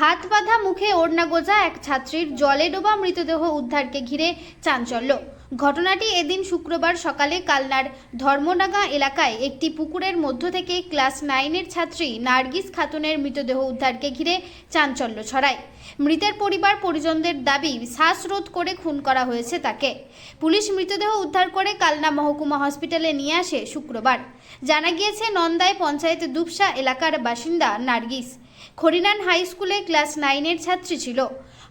হাত বাঁধা মুখে ওড়না গোজা এক ছাত্রীর জলে ডোবা মৃতদেহ উদ্ধারকে ঘিরে চাঞ্চল্য। ঘটনাটি এদিন শুক্রবার সকালে কালনার ধর্মডাঙ্গা এলাকায় একটি পুকুরের মধ্য থেকে ক্লাস নাইনের ছাত্রী নার্গিস খাতুনের মৃতদেহ উদ্ধারকে ঘিরে চাঞ্চল্য ছড়ায়। মৃতের পরিবার পরিজনদের দাবি, শ্বাসরোধ করে খুন করা হয়েছে তাকে। পুলিশ মৃতদেহ উদ্ধার করে কালনা মহকুমা হসপিটালে নিয়ে আসে শুক্রবার। জানা গিয়েছে নন্দায় পঞ্চায়েত দুপসা এলাকার বাসিন্দা নার্গিস। খরিনান হাই স্কুলে ক্লাস নাইনের ছাত্রী ছিল।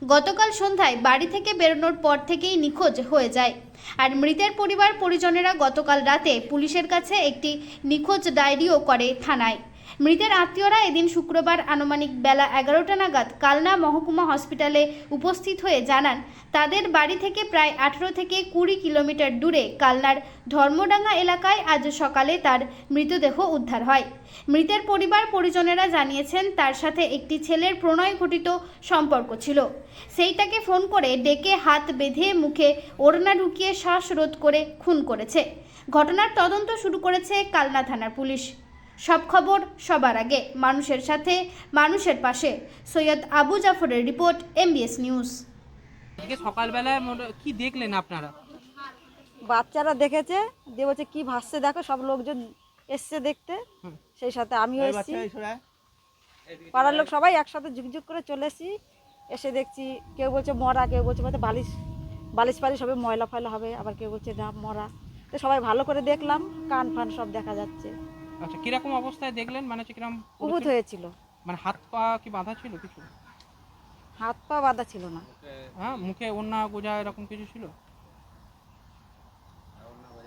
গতকাল সন্ধ্যায় বাড়ি থেকে বেরোনোর পর থেকেই নিখোঁজ হয়ে যায়। আর মৃতের পরিবার পরিজনেরা গতকাল রাতে পুলিশের কাছে একটি নিখোঁজ ডায়েরিও করে থানায়। মৃতের আত্মীয়রা এদিন শুক্রবার আনুমানিক বেলা এগারোটা নাগাদ কালনা মহকুমা হসপিটালে উপস্থিত হয়ে জানান, তাদের বাড়ি থেকে প্রায় আঠেরো থেকে কুড়ি কিলোমিটার দূরে কালনার ধর্মডাঙ্গা এলাকায় আজ সকালে তার মৃতদেহ উদ্ধার হয়। মৃতের পরিবার পরিজনেরা জানিয়েছেন, তার সাথে একটি ছেলের প্রণয় ঘটিত সম্পর্ক ছিল। সেইটাকে ফোন করে ডেকে হাত বেঁধে মুখে ওড়না ঢুকিয়ে শ্বাসরোধ করে খুন করেছে। ঘটনার তদন্ত শুরু করেছে কালনা থানার পুলিশ। সব খবর সবার আগে মানুষের সাথে মানুষের পাশে। সৈয়দ আবু জাফরের রিপোর্ট এমবিএস নিউজ। সকালবেলায় কি দেখলেন আপনারা? বাচ্চারা দেখেছে যে বলছে কি ভাসছে দেখো সব লোকজন এসছে দেখতে। সেই সাথে আমিও এসেছি। পাড়ার লোক সবাই একসাথে ঝুকঝুক করে চলে এসেছি। এসে দেখছি কেউ বলছে মরা কেউ বলছে বলছে বালিশ বালিশ ফালিশ হবে ময়লা ফয়লা হবে। আবার কেউ বলছে না মরা। তো সবাই ভালো করে দেখলাম কান ফান সব দেখা যাচ্ছে। আচ্ছা কীরকম অবস্থায় দেখলেন? মানে হচ্ছে কীরকম উবুত হয়েছিল। মানে হাত পা কি বাঁধা ছিল কিছু? হাত পা বাঁধা ছিল না। হ্যাঁ মুখে ওন্না গোজা এরকম কিছু ছিল?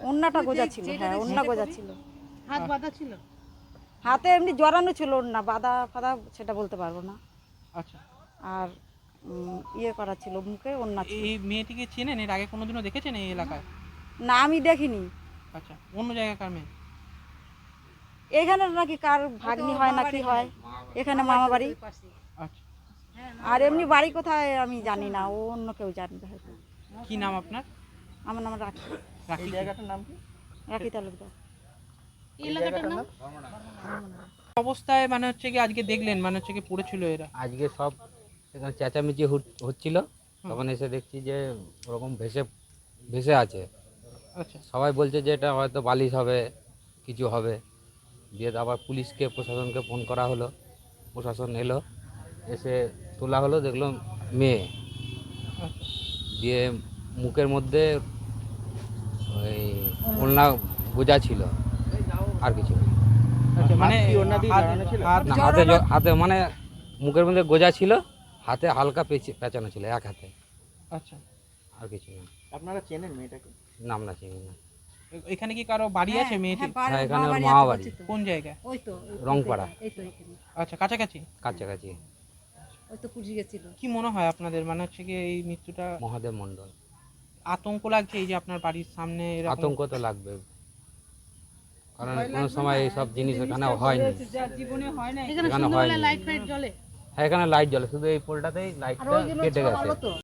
ওন্নাটা গোজা ছিল হ্যাঁ ওন্না গোজা ছিল। হাত বাঁধা ছিল। হাতে এমনি জড়ানো ছিল ওন্না বাঁধা ফাদা সেটা বলতে পারব না। আচ্ছা। আর ইয়ে করা ছিল মুখে ওন্না ছিল। এই মেয়েটিকে চেনেন? এর আগে কোনোদিনও দেখেছেন এই এলাকায়? না আমি দেখিনি। আচ্ছা অন্য জায়গাকার মেয়ে? এখানে নাকি কার ভাগ্নি হয় না কি হয়? এখানে মামা বাড়ি? আচ্ছা আর এমনি বাড়ি কোথায় আমি জানি না ও অন্য কেউ জানবে হয়তো। কি নাম আপনার? আমার নাম রাখি। রাখি জায়গাটার নাম কি? রাখি তালুকদার। অবস্থায় মানে হচ্ছে কি আজকে দেখলেন মানে হচ্ছে কি পড়েছিল এরা? আজকে সব এখানে চেঁচামেচি হট- হচ্ছিল। তখন এসে দেখছি যে ওরকম ভেসে ভেসে আছে। আচ্ছা। সবাই বলছে যে এটা হয়তো বালিশ হবে কিছু হবে। দিয়ে আবার পুলিশকে প্রশাসনকে ফোন করা হলো। প্রশাসন এলো এসে তোলা হলো দেখল মেয়ে। দিয়ে মুখের মধ্যে ওই ওলনা গোজা ছিল আর কিছু। আচ্ছা মানে হাত- হাত না হাতে হাতে মানে মুখের মধ্যে গোজা ছিল হাতে হালকা পেঁচে- পেঁচানো ছিল এক হাতে। আচ্ছা। আর কিছু না আপনারা চেনেন মেয়েটাকে? নাম না চিনি না। এখানে কি কারও বাড়ি আছে মেয়েটি হ্যাঁ এখানে ওর মামা বাড়ি। কোন জায়গায়? রংপাড়া। এই তো এখানে। আচ্ছা কাছাকাছি? কাছাকাছি। কি মনে হয় আপনাদের? মানে হচ্ছে কি এই মৃত্যুটা মহাদেব মণ্ডল। আতঙ্ক লাগছে এই যে আপনার বাড়ির সামনে এরকম? আতঙ্ক তো লাগবে। কারণ কোনো সময় এইসব জিনিস এখানে হয়নি। এখানে হয়নি। হ্যাঁ এখানে লাইট জ্বলে। শুধু এই পোলটাতেই লাইটটা কেটে গেছে।